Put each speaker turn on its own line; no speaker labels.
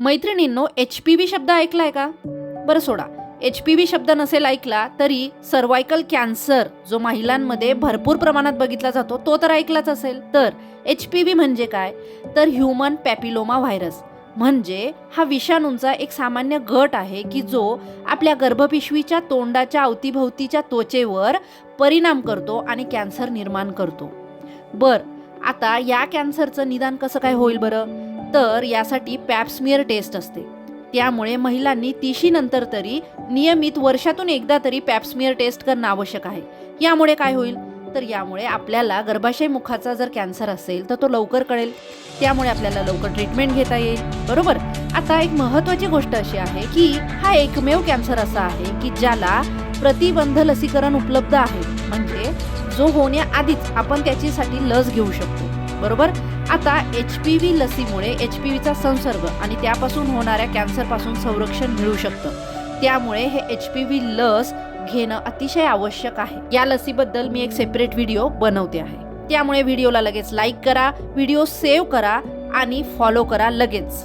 मैत्रिणींनो H P V शब्द ऐकलाय का? बरं सोडा. एच पी व्ही शब्द नसेल ऐकला तरी सर्वायकल कॅन्सर जो महिलांमध्ये भरपूर प्रमाणात बघितला जातो तो तर ऐकलाच असेल. तर एच पी व्ही म्हणजे काय? तर ह्युमन पॅपिलोमा व्हायरस म्हणजे हा विषाणूंचा एक सामान्य गट आहे की जो आपल्या गर्भपिशवीच्या तोंडाच्या अवतीभोवतीच्या त्वचेवर परिणाम करतो आणि कॅन्सर निर्माण करतो. बर आता या कॅन्सरचं निदान कसं काय होईल बरं? तर यासाठी पॅप्समियर टेस्ट असते. त्यामुळे महिलांनी तिशीनंतर तरी नियमित वर्षातून एकदा तरी पॅप्समियर टेस्ट करणं आवश्यक आहे. यामुळे काय होईल? तर यामुळे आपल्याला गर्भाशय मुखाचा जर कॅन्सर असेल तर तो लवकर कळेल. त्यामुळे आपल्याला लवकर ट्रीटमेंट घेता येईल. बरोबर? आता एक महत्वाची गोष्ट अशी आहे की हा एकमेव कॅन्सर असा आहे की ज्याला प्रतिबंध लसीकरण उपलब्ध आहे. म्हणजे जो होण्याआधीच आपण त्याच्यासाठी लस घेऊ शकतो. बरोबर? आता एच पी व्ही लसीमुळे एच पी व्हीचा संसर्ग आणि त्यापासून होणाऱ्या कॅन्सरपासून संरक्षण मिळू शकतं. त्यामुळे हे एच पी व्ही लस घेणं अतिशय आवश्यक आहे. या लसीबद्दल मी एक सेपरेट व्हिडिओ बनवते आहे. त्यामुळे व्हिडिओला लगेच लाईक करा व्हिडिओ सेव्ह करा आणि फॉलो करा लगेच.